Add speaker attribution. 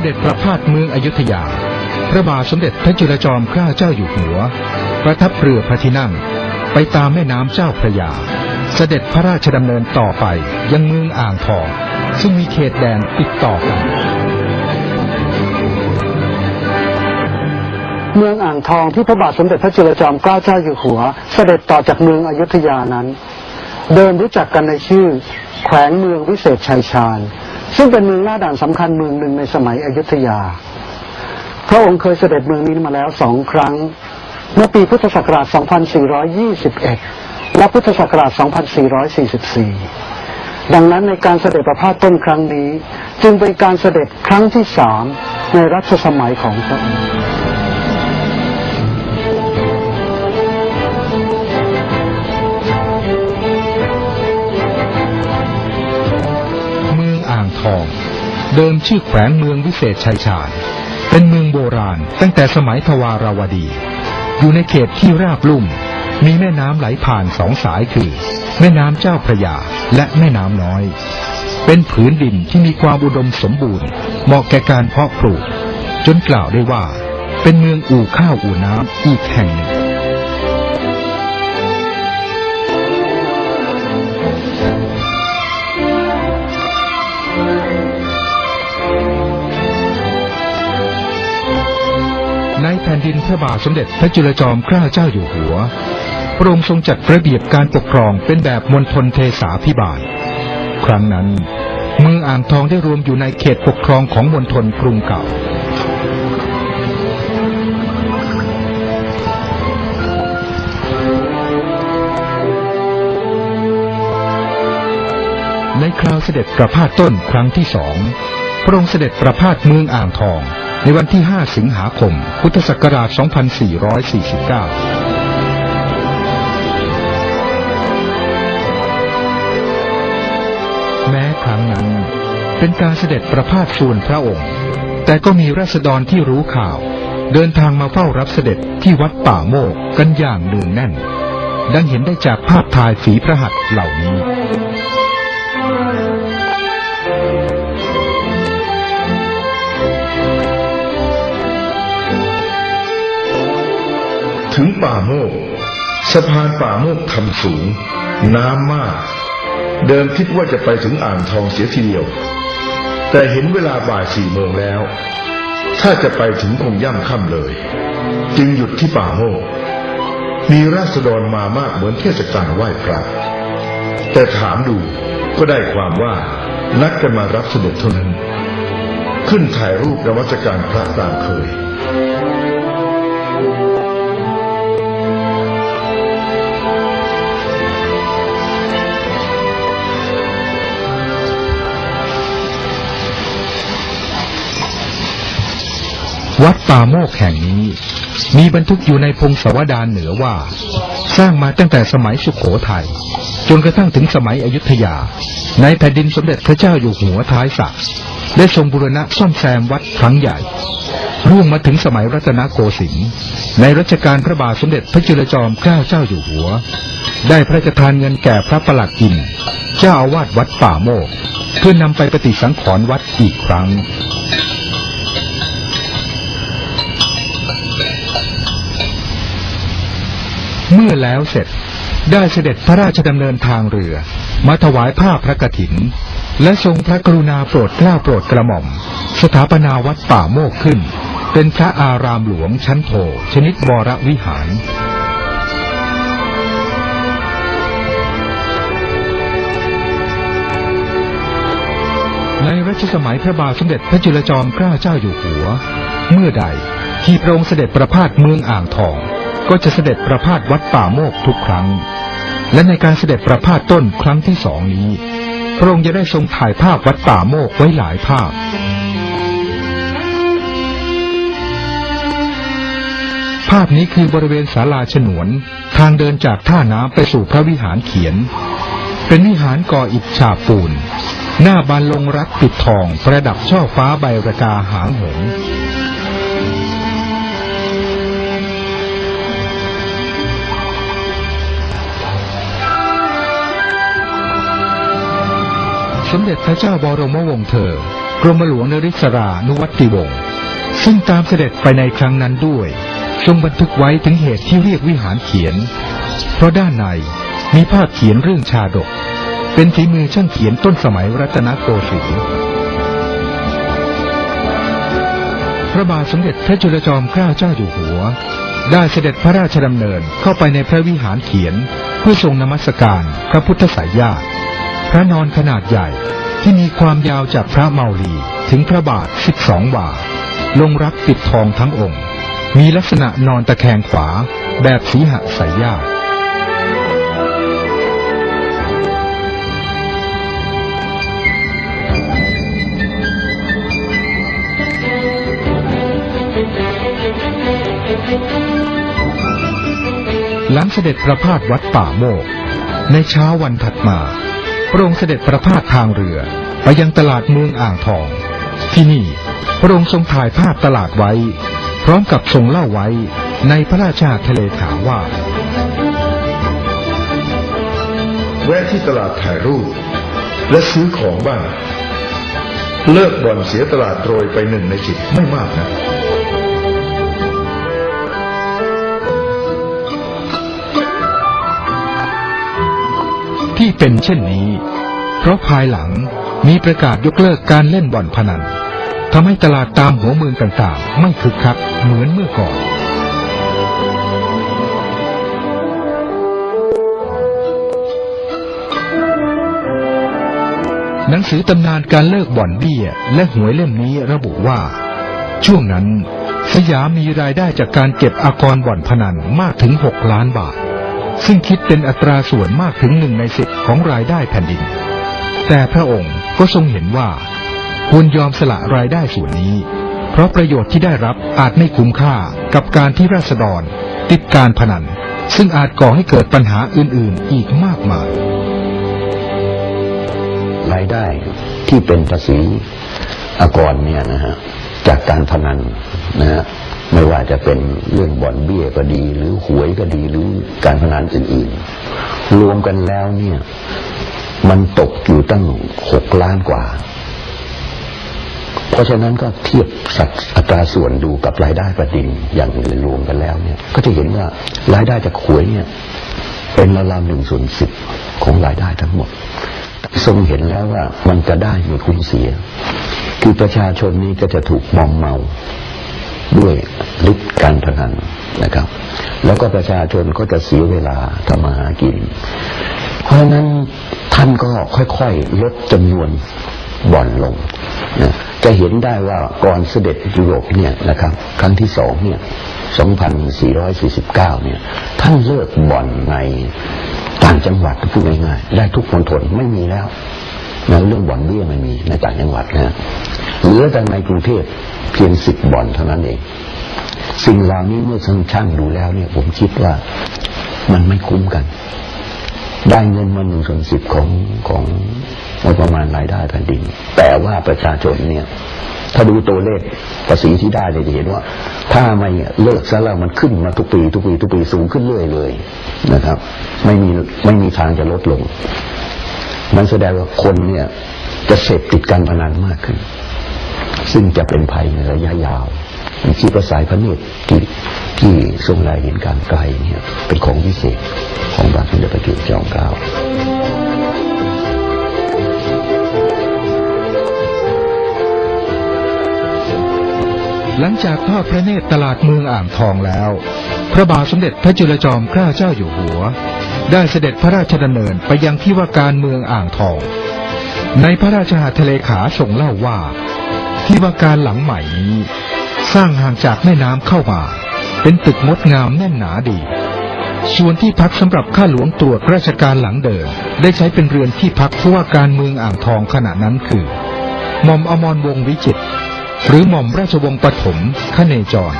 Speaker 1: สด็จประพาสเมืองอยุธยา พระบาทสมเด็จพระจุลจอมเกล้าเจ้าอยู่หัว ประทับเรือพระที่นั่ง ไปตามแม่น้ำเจ้าพระยา เสด็จพระราชดำเนินต่อไปยังเมืองอ่างทอง ซึ่งมีเขตแดนติดต่อกัน
Speaker 2: เมืองอ่างทองที่พระบาทสมเด็จพระจุลจอมเกล้าเจ้าอยู่หัว เสด็จต่อจากเมืองอยุธยานั้น เดิมรู้จักกันในชื่อ แขวงเมืองวิเศษชัยชาญ ซึ่งเป็นเมืองหน้าด่านสำคัญเมืองหนึ่งในสมัยอยุธยา พระองค์เคยเสด็จเมืองนี้มาแล้วสองครั้ง เมื่อปีพุทธศักราช 2421 และพุทธศักราช 2444 ดังนั้นในการเสด็จประพาสต้นครั้งนี้ จึงเป็นการเสด็จครั้งที่สามในรัชสมัยของพระองค์
Speaker 1: เดิมชื่อแขวงเมืองวิเศษชัยชาญ เป็นเมืองโบราณ ตั้งแต่สมัยทวาราวดี อยู่ในเขตที่ราบลุ่ม มีแม่น้ำไหลผ่านสองสายคือ แม่น้ำเจ้าพระยาและแม่น้ำน้อย เป็นผืนดินที่มีความอุดมสมบูรณ์ เหมาะแก่การเพาะปลูก จนกล่าวได้ว่า เป็นเมืองอู่ข้าวอู่น้ำอีกแห่งหนึ่ง ผ่นดินพระบาทสมเด็จพระจุลจอมเกล้าเจ้าอยู่หัว พระองค์ทรงจัดระเบียบการปกครองเป็นแบบมณฑลเทสาพิบาล ครั้งนั้น เมืองอ่างทองได้รวมอยู่ในเขตปกครองของมณฑลกรุงเก่าในคราวเสด็จประพาสต้นครั้งที่สอง ระองค์เสด็จประพาสเมืองอ่างทอง ในวันที่ 5 สิงหาคม พุทธศักราช 2449แม้ครั้งนั้น เป็นการเสด็จประพาสส่วนพระองค์ แต่ก็มีราษฎรที่รู้ข่าว เดินทางมาเฝ้ารับเสด็จที่วัดป่าโมกกันอย่างเนืองแน่น ดังเห็นได้จากภาพถ่ายฝีพระหัตถ์เหล่านี้
Speaker 3: ถึงป่าโมก สะพานป่าโมกทำสูง น้ำมาก เดิมคิดว่าจะไปถึงอ่างทองเสียทีเดียว แต่เห็นเวลาบ่ายสี่โมงแล้ว ถ้าจะไปถึงคงย่ำค่ำเลย จึงหยุดที่ป่าโมก มีราษฎรมามากเหมือนเทศกาลไหว้พระ แต่ถามดูก็ได้ความว่านัดกันมารับเสด็จเท่านั้น ขึ้นถ่ายรูปนวัตการพระตามเคย
Speaker 1: วัดป่าโมกแห่งนี้ มีบันทึกอยู่ในพงศาวดารเหนือว่า สร้างมาตั้งแต่สมัยสุขโขทัยจนกระทั่งถึงสมัยอยุธยา ในแผ่นดินสมเด็จพระเจ้าอยู่หัวท้ายสระได้ทรงบูรณะซ่อมแซมวัดครั้งใหญ่ร่วงมาถึงสมัยรัตนโกสินทร์ในรัชกาลพระบาทสมเด็จพระจุลจอมเกล้าเจ้าอยู่หัว ได้พระราชทานเงินแก่พระประหลัดอินเจ้าอาวาสวัดป่าโมก เพื่อนำไปปฏิสังขรณ์วัดอีกครั้ง เมื่อแล้วเสร็จได้เสด็จพระราชดำเนินทางเรือ มาถวายผ้าพระกฐิน และทรงพระกรุณาโปรดเกล้าโปรดกระหม่อม สถาปนาวัดป่าโมกขึ้น เป็นพระอารามหลวงชั้นโทชนิดวรวิหารในรัชสมัยพระบาทสมเด็จพระจุลจอมเกล้าเจ้าอยู่หัว เมื่อใดที่พระองค์เสด็จประพาสเมืองอ่างทอง ก็จะเสด็จประพาสวัดป่าโมกทุกครั้ง และในการเสด็จประพาสต้นครั้งที่สองนี้ พระองค์จะได้ทรงถ่ายภาพวัดป่าโมกไว้หลายภาพภาพนี้คือบริเวณศาลาฉนวน ทางเดินจากท่าน้ำไปสู่พระวิหารเขียน เป็นวิหารก่ออิฐฉาบปูน หน้าบานลงรักปิดทอง ประดับช่อฟ้าใบระกาหางหง สมเด็จพระเจ้าบรมวงศ์เธอ กรมหลวงนริศรานุวัติวงศ์ซึ่งตามเสด็จไปในครั้งนั้นด้วย ทรงบันทึกไว้ถึงเหตุที่เรียกวิหารเขียน เพราะด้านในมีภาพเขียนเรื่องชาดก เป็นฝีมือช่างเขียนต้นสมัยรัตนโกสินทร์พระบาทสมเด็จพระจุลจอมเกล้าเจ้าอยู่หัว ได้เสด็จพระราชดำเนินเข้าไปในพระวิหารเขียนเพื่อทรงนมัสการพระพุทธสายญาติ พระนอนขนาดใหญ่ที่มีความยาวจากพระเมาลีถึงพระบาท 12 วา ลงรักปิดทองทั้งองค์ มีลักษณะนอนตะแคงขวาแบบสีหสายญาติหลังเสด็จประพาสวัดป่าโมก ในเช้าวันถัดมา พระองค์เสด็จประพาสทางเรือ ไปยังตลาดเมืองอ่างทอง ที่นี่พระองค์ทรงถ่ายภาพตลาดไว้ พร้อมกับทรงเล่าไว้ในพระราชาทะเลขาว่า
Speaker 3: แวะที่ตลาดถ่ายรูป และซื้อของบ้าง เลิกบ่อนเสียตลาดโรยไปหนึ่งในสิบไม่มากนะ
Speaker 1: ที่เป็นเช่นนี้ ราะภายหลังมีประกาศยกเลิกการเล่นบ่อนพนันทำให้ตลาดตามหัวเมืองต่างๆ ไม่คึกคักเหมือนเมื่อก่อน หนังสือตำนานการเลิกบ่อนเบี้ยและหวยเล่มนี้ระบุว่า ช่วงนั้นสยามมีรายได้จากการเก็บอากรบ่อนพนันมากถึง 6 ล้านบาท ซึ่งคิดเป็นอัตราส่วนมากถึงหนึ่งในสิบของรายได้แผ่นดิน แต่พระองค์ก็ทรงเห็นว่าควรยอมสละรายได้ส่วนนี้ เพราะประโยชน์ที่ได้รับอาจไม่คุ้มค่ากับการที่ราษฎร ติดการพนัน ซึ่งอาจก่อให้เกิดปัญหาอื่นๆอีกมากมาย
Speaker 4: รายได้ที่เป็นภาษีอากรเนี่ยนะฮะจากการพนันนะฮะไม่ว่าจะเป็นเรื่องบ่อนเบี้ยก็ดี หรือหวยก็ดีหรือการพนันอื่นๆ รวมกันแล้วเนี่ย มันตกอยู่ตั้งหกล้านกว่า เพราะฉะนั้นก็เทียบสัดอัตราส่วนดูกับรายได้ประดินอย่างอื่นรวมกันแล้วเนี่ย ก็จะเห็นว่ารายได้จากหวยเนี่ย เป็นราวๆหนึ่งส่วนสิบของรายได้ทั้งหมด ทรงเห็นแล้วว่ามันจะได้ไม่คุ้มเสีย คือประชาชนนี้ก็จะถูกมอมเมาด้วยฤทธิ์การพนันนะครับ แล้วก็ประชาชนก็จะเสียเวลาทำมาหากิน เพราะฉะนั้น ท่านก็ค่อยๆลดจำนวนบ่อนลงนะจะเห็นได้ว่าก่อนเสด็จยุโรปเนี่ยนะครับ ครั้งที่สองเนี่ย 2449 เนี่ย ท่านเลิกบ่อนในต่างจังหวัดพูดง่ายๆได้ทุกมณฑลไม่มีแล้วนะเรื่องบ่อนเบี้ยไม่มีในต่างจังหวัดนะเหลือแต่ในกรุงเทพเพียงสิบบ่อนเท่านั้นเอง สิ่งเหล่านี้เมื่อช่างดูแล้วเนี่ย ผมคิดว่ามันไม่คุ้มกัน ได้เงินมาหนึ่งส่วนสิบของของงบประมาณรายได้แผ่นดิน แต่ว่าประชาชนเนี่ย ถ้าดูตัวเลขภาษีที่ได้เนี่ยจะเห็นว่า ถ้าไม่เลิกซะแล้วมันขึ้นมาทุกปี ทุกปี ทุกปีสูงขึ้นเรื่อยเลยนะครับ ไม่มีไม่มีทางจะลดลง มันแสดงว่าคนเนี่ย จะเสพติดการพนันมากขึ้น ซึ่งจะเป็นภัยในระยะยาวมันชีพประสายพระเนตร ที่ทรงรายเห็นการไกลเนี่ยเป็นของพิเศษของบาทสมเด็จพระจุลจอมเกล้า
Speaker 1: หลังจากทอดพระเนตรตลาดเมืองอ่างทองแล้ว พระบาทสมเด็จพระจุลจอมเกล้าเจ้าอยู่หัว ได้เสด็จพระราชดำเนินไปยังที่ว่าการเมืองอ่างทอง ในพระราชหัตถเลขาทรงเล่าว่า ที่ว่าการหลังใหม่นี้ สร้างห่างจากแม่น้ำเข้ามา เป็นตึกงดงามแน่นหนาดี ส่วนที่พักสำหรับข้าหลวงตรวจราชการหลังเดิมได้ใช้เป็นเรือนที่พักผู้ว่าการเมืองอ่างทองขณะนั้นคือหม่อมอมรวงวิจิตหรือหม่อมราชวงศ์ปฐมขเนจร